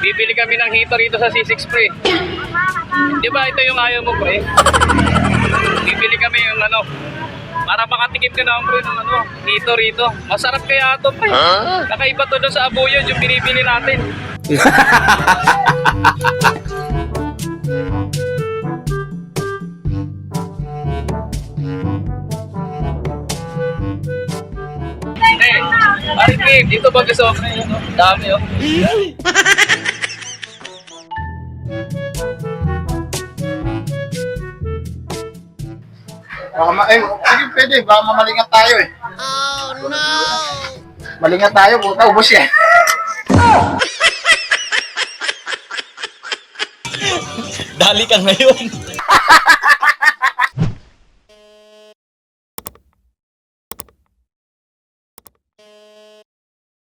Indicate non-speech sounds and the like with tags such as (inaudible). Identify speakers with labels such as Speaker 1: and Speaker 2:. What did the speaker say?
Speaker 1: Bibili kami ng hito rito sa C6 pre. Di ba ito yung ayaw mo pre? Bibili kami yung ano, para makatikim ka naman pre ng ano, hito rito. Masarap kaya ito pre. Kakaiba to doon sa abuyod yung binibili natin. (laughs) Pare Kim, dito ba gusto mo pre? Ano? Dami oh.
Speaker 2: Baka ma- eh, sige, pwede. Baka mamalingat tayo eh. Oh, no! Malingat tayo, puta, ubos yan.
Speaker 1: Dali ka ngayon. (laughs)